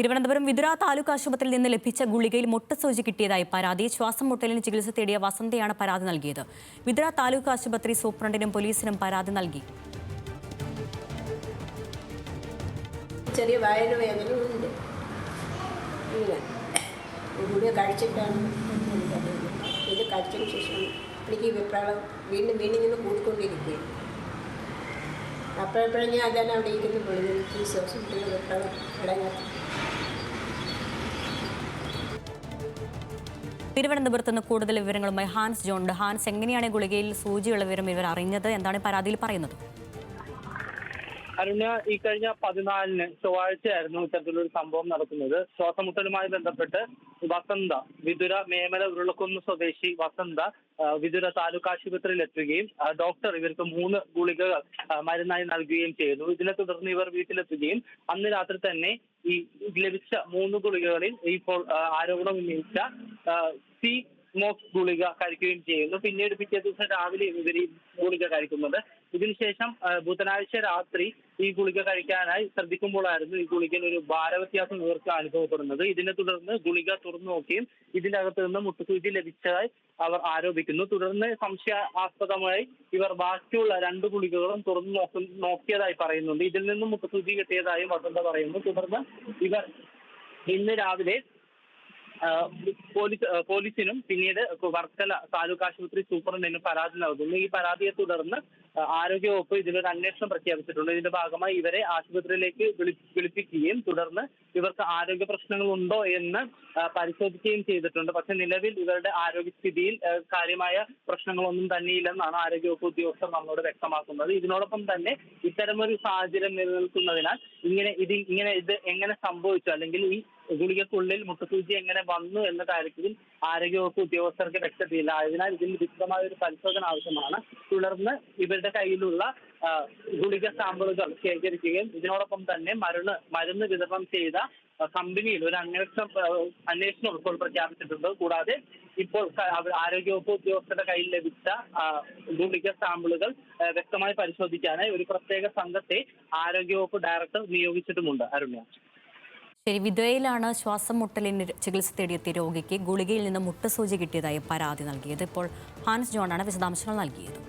തിരുവനന്തപുരം വിതുര താലൂക്ക് ആശുപത്രിയിൽ നിന്ന് ലഭിച്ച ഗുളികയിൽ മുട്ടസൂചി കിട്ടിയതായി പരാതി. ശ്വാസം മുട്ടലിന് ചികിത്സ തേടിയ വസന്തയാണ് പരാതി നൽകിയത്. വിതുര താലൂക്ക് ആശുപത്രി സൂപ്രണ്ടിനും പോലീസിനും പരാതി നൽകി. ചെറിയ വയറുവേദന ഉണ്ട്. ഇങ്ങനെ. ഗുളിക കഴിച്ചിട്ടാണ് ഇത് കഴിച്ചതിന് ശേഷം എനിക്ക് ഈ വീണ്ടും വീണ്ടും ഇങ്ങനെ കൂടിക്കൊണ്ടിരിക്കുകയും അപ്പോഴപ്പോഴും ഞാൻ അതാണ് അവിടെ ഇരിക്കുന്ന പൊളിഞ്ഞു ഈ ശ്വാസം മുട്ടുന്ന വെപ്രാളം തിരുവനന്തപുരത്ത് നിന്ന് കൂടുതൽ വിവരങ്ങളുമായി ഹാൻസ് ജോൺ. ഹാൻസ് എങ്ങനെയാണ് ഗുളികയിൽ സൂചിയുള്ള വിവരം ഇവർ അറിഞ്ഞത്? എന്താണ് പരാതിയിൽ പറയുന്നത്? അരുണ്യ ഈ കഴിഞ്ഞ പതിനാലിന് ചൊവ്വാഴ്ചയായിരുന്നു ഇത്തരത്തിലൊരു സംഭവം നടക്കുന്നത്. ശ്വാസമുട്ടലുമായി ബന്ധപ്പെട്ട് വസന്ത വിതുര മേമല ഉരുളക്കുന്ന് സ്വദേശി വസന്ത വിതുര താലൂക്ക് ആശുപത്രിയിൽ എത്തുകയും ഡോക്ടർ ഇവർക്ക് മൂന്ന് ഗുളികകൾ മരുന്നായി നൽകുകയും ചെയ്തു. ഇതിനെ തുടർന്ന് ഇവർ വീട്ടിലെത്തുകയും അന്ന് രാത്രി തന്നെ ഈ ലഭിച്ച മൂന്ന് ഗുളികകളിൽ ഇപ്പോൾ ആരോപണം ഉന്നയിച്ച സി മോക്സ് ഗുളിക കഴിക്കുകയും ചെയ്യുന്നു. പിന്നീട് പിറ്റേ ദിവസം രാവിലെ ഇവർ ഈ ഗുളിക കഴിക്കുന്നത് ഇതിനുശേഷം ബുധനാഴ്ച രാത്രി ഈ ഗുളിക കഴിക്കാനായി ശ്രദ്ധിക്കുമ്പോഴായിരുന്നു ഈ ഗുളികയിൽ ഒരു ഭാരവ്യത്യാസം ഇവർക്ക് അനുഭവപ്പെടുന്നത്. ഇതിനെ തുടർന്ന് ഗുളിക തുറന്നു നോക്കിയും ഇതിന്റെ അകത്ത് നിന്ന് മുട്ടുസൂചി ലഭിച്ചതായി അവർ ആരോപിക്കുന്നു. തുടർന്ന് സംശയാസ്പദമായി ഇവർ ബാക്കിയുള്ള രണ്ട് ഗുളികകളും തുറന്നു നോക്കു നോക്കിയതായി പറയുന്നുണ്ട്. ഇതിൽ നിന്നും മുട്ടുസൂചി കിട്ടിയതായും വസന്ത പറയുന്നു. തുടർന്ന് ഇവർ ഇന്ന് രാവിലെ പോലീസ് പോലീസിനും പിന്നീട് വർക്കല താലൂക്ക് ആശുപത്രി സൂപ്രണ്ടിനും പരാതി നൽകുന്നു. ഈ പരാതിയെ തുടർന്ന് ആരോഗ്യവകുപ്പ് ഇതിലൊരു അന്വേഷണം പ്രഖ്യാപിച്ചിട്ടുണ്ട്. ഇതിന്റെ ഭാഗമായി ഇവരെ ആശുപത്രിയിലേക്ക് വിളി വിളിപ്പിക്കുകയും തുടർന്ന് ഇവർക്ക് ആരോഗ്യ പ്രശ്നങ്ങൾ ഉണ്ടോ എന്ന് പരിശോധിക്കുകയും ചെയ്തിട്ടുണ്ട്. പക്ഷെ നിലവിൽ ഇവരുടെ ആരോഗ്യസ്ഥിതിയിൽ കാര്യമായ പ്രശ്നങ്ങളൊന്നും തന്നെയില്ലെന്നാണ് ആരോഗ്യവകുപ്പ് ഉദ്യോഗസ്ഥർ നമ്മളോട് വ്യക്തമാക്കുന്നത്. ഇതിനോടൊപ്പം തന്നെ ഇത്തരമൊരു സാഹചര്യം നിലനിൽക്കുന്നതിനാൽ ഇങ്ങനെ ഇത് ഇങ്ങനെ ഇത് എങ്ങനെ സംഭവിച്ചു? അല്ലെങ്കിൽ ഈ ഗുളികക്കുള്ളിൽ മുട്ടസൂചി എങ്ങനെ വന്നു എന്ന കാര്യത്തിൽ ആരോഗ്യവകുപ്പ് ഉദ്യോഗസ്ഥർക്ക് വ്യക്തതയില്ല. അതിനാൽ ഇതിന് വിശദമായ ഒരു പരിശോധന ആവശ്യമാണ്. തുടർന്ന് ഇവരുടെ കയ്യിലുള്ള ഗുളിക സാമ്പിളുകൾ ശേഖരിക്കുകയും ഇതിനോടൊപ്പം തന്നെ മരുന്ന് മരുന്ന് വിതരണം ചെയ്ത കമ്പനിയിൽ ഒരു അന്വേഷണം അന്വേഷണം ഇപ്പോൾ പ്രഖ്യാപിച്ചിട്ടുണ്ട്. കൂടാതെ ഇപ്പോൾ ആരോഗ്യവകുപ്പ് ഉദ്യോഗസ്ഥരുടെ കയ്യിൽ ലഭിച്ച ഗുളിക സാമ്പിളുകൾ വ്യക്തമായി പരിശോധിക്കാനായി ഒരു പ്രത്യേക സംഘത്തെ ആരോഗ്യവകുപ്പ് ഡയറക്ടർ നിയോഗിച്ചിട്ടുമുണ്ട്. അരുണ്യ. ശരി വിധുരയിലാണ് ശ്വാസം മുട്ടലിന് ചികിത്സ തേടിയെത്തിയ രോഗിക്ക് ഗുളികയിൽ നിന്ന് മുട്ടസൂചി കിട്ടിയതായി പരാതി നൽകിയത്. ഇപ്പോൾ ഹാൻസ് ജോണാണ് വിശദാംശങ്ങൾ നൽകിയത്.